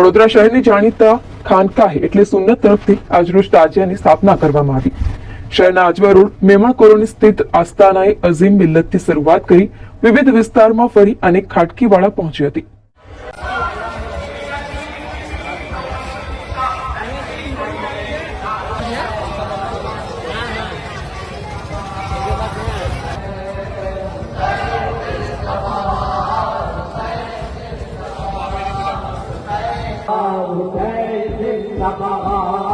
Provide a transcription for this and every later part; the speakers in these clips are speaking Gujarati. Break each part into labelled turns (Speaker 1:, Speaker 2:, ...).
Speaker 1: વડોદરા શહેરની જાણીતા ખાનકાહ એટલે સુન્નત તરફથી આજરોજ તાજિયાની સ્થાપના કરવામાં આવી. શહેરના આજવા રોડ મેમણ કોલોની સ્થિત આસ્થાનાએ અઝીમ મિલ્લતથી શરૂઆત કરી વિવિધ વિસ્તારમાં ફરી અનેક ખાટકીવાળા પહોંચી હતી.
Speaker 2: સભા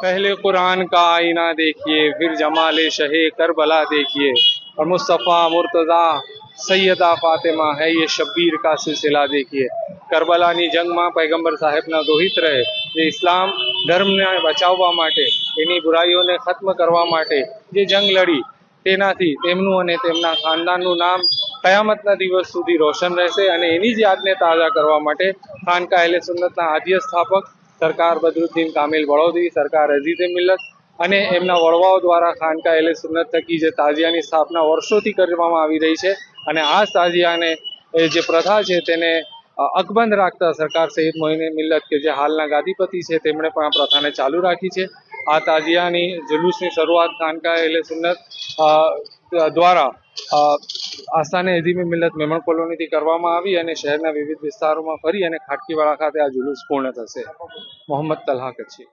Speaker 3: पहले कुरान का आईना देखिए फिर जमाल शह करबला देखिए और मुस्तफ़ा मुर्तज़ा સૈયદા ફાતેમા હૈ ये શબ્બીર કા સિલસિલા દેખીએ કરબલાની જંગમાં પૈગંબર સાહેબના દોહિત રહે જે ઇસ્લામ ધર્મને બચાવવા માટે એની બુરાઈઓને ખત્મ કરવા માટે જે જંગ લડી તેનાથી તેમનું અને તેમના ખાનદાનનું નામ કયામતના દિવસ સુધી રોશન રહેશે અને એની જ યાદને તાજા કરવા માટે ખાનકા અહેલે સુન્નતના આદ્ય સ્થાપક સરકાર બદરુદ્દીન કામિલ બળોદરી સરકાર અઝીઝે મિલ્લત અને એમના વડવાઓ દ્વારા ખાનકા એલે સુન્નત થકી જે તાજિયાની સ્થાપના વર્ષોથી કરવામાં આવી રહી છે અને આ તાજિયાને જે પ્રથા છે તેને અકબંધ રાખતા સરકાર સહિત મોહિને મિલ્લત કે જે હાલના ગાદીપતિ છે તેમણે પણ આ પ્રથાને ચાલુ રાખી છે. આ તાજિયાની જુલુસની શરૂઆત ખાનકા એલે સુન્નત દ્વારા આસ્થાને અઝીમે મિલત મેમણ કોલોનીથી કરવામાં આવી અને શહેરના વિવિધ વિસ્તારોમાં ફરી અને ખાટકીવાળા ખાતે આ જુલુસ પૂર્ણ થશે. મોહમ્મદ તલહા કચ્છી